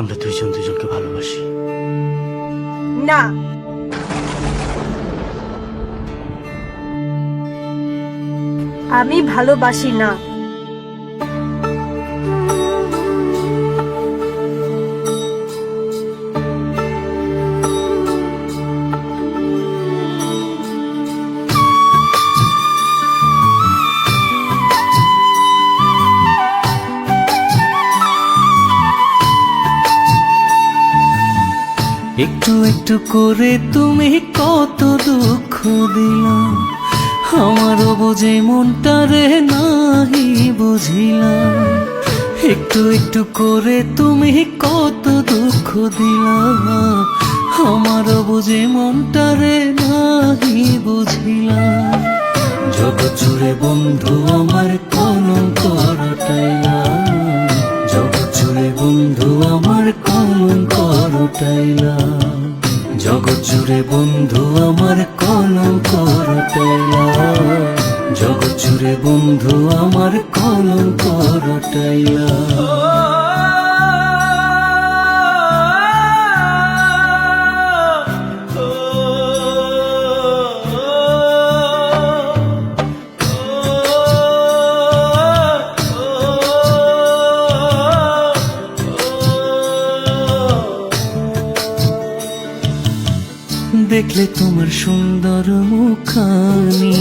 আমরা দুইজন দুজনকে ভালোবাসি। না। আমি ভালোবাসি না। একটু একটু করে তুমি কত দুঃখ দিলাম আমারও বুঝে মনটারে নাহি বুঝিলাম একটু একটু করে তুমি কত দুঃখ দিলাম আমারও বুঝে মনটারে নাহি বুঝিলাম জগৎ জুড়ে বন্ধু আমার জগৎ জুড়ে বন্ধু আমার কলঙ্ক জগৎ জুড়ে বন্ধু আমার কলঙ্ক দেখলে তোমার সুন্দর মুখানি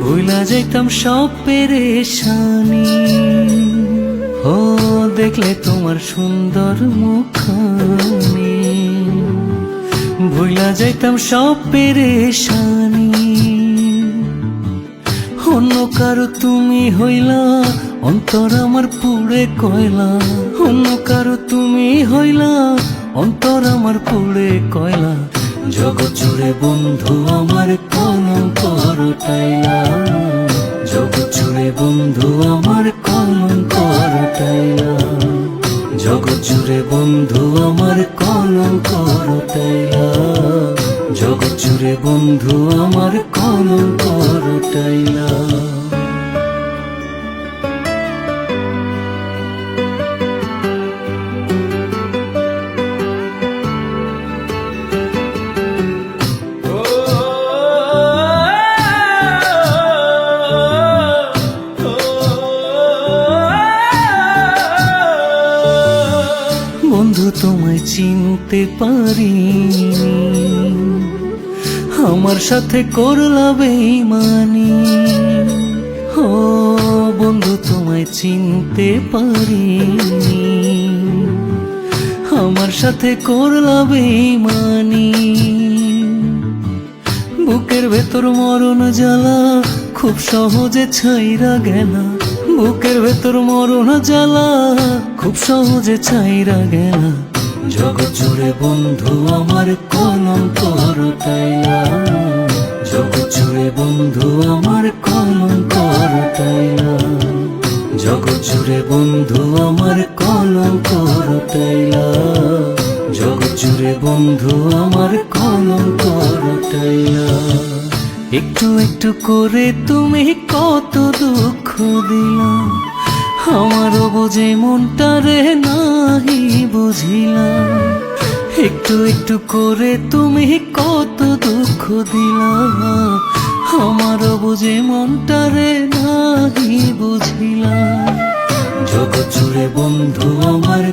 ভুলা যাইতাম সব পেরেশানি। ও, দেখলে তোমার সুন্দর মুখানি ভুলা যাইতাম সব পেরেশানি। অন্য কারও তুমি হইলা, অন্তর আমার পুড়ে কয়লা। অন্য কারও তুমি হইলা অন্তর আমার পুড়ে কয়লা, জগৎ জুড়ে বন্ধু আমার কলঙ্ক রটাইলা জগৎ জুড়ে বন্ধু আমার কলঙ্ক রটাইলা জগৎ জুড়ে বন্ধু আমার কলঙ্ক রটাইলা জগৎ জুড়ে বন্ধু আমার কলঙ্ক রটাইলা বন্ধু তোমায় চিনতে পারি। আমার সাথে করলা বেইমানি। ও বন্ধু, তোমায় চিনতে পারি। আমার সাথে করলা বেইমানি। বুকের ভেতর মরণ জ্বালা খুব সহজে ছাইরা গেলা। বুকের ভেতর মরণ জ্বালা খুব সহজে ছাইরা গেলা। জগৎ জুড়ে বন্ধু আমার কলঙ্ক রটাইলা জগৎ জুড়ে বন্ধু আমার কলঙ্ক রটাইলা জগৎ জুড়ে বন্ধু আমার কলঙ্ক রটাইলা জগৎ জুড়ে বন্ধু আমার কলঙ্ক রটাইলা একটু একটু করে তুমি কত দুঃখ দিলাম আমারও বুঝে মনটারে নাহি বুঝিলাম একটু একটু করে তুমি কত দুঃখ দিলাম আমারও বুঝে মনটারে নাহি বুঝিলাম জগৎ জুড়ে বন্ধু আমার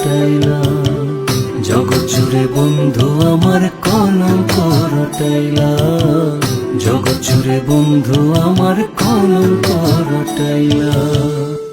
রটাইলাম। জগৎ জুড়ে বন্ধু আমার কলঙ্ক রটাইলাম। জগৎ জুড়ে বন্ধু আমার কলঙ্ক রটাইলাম।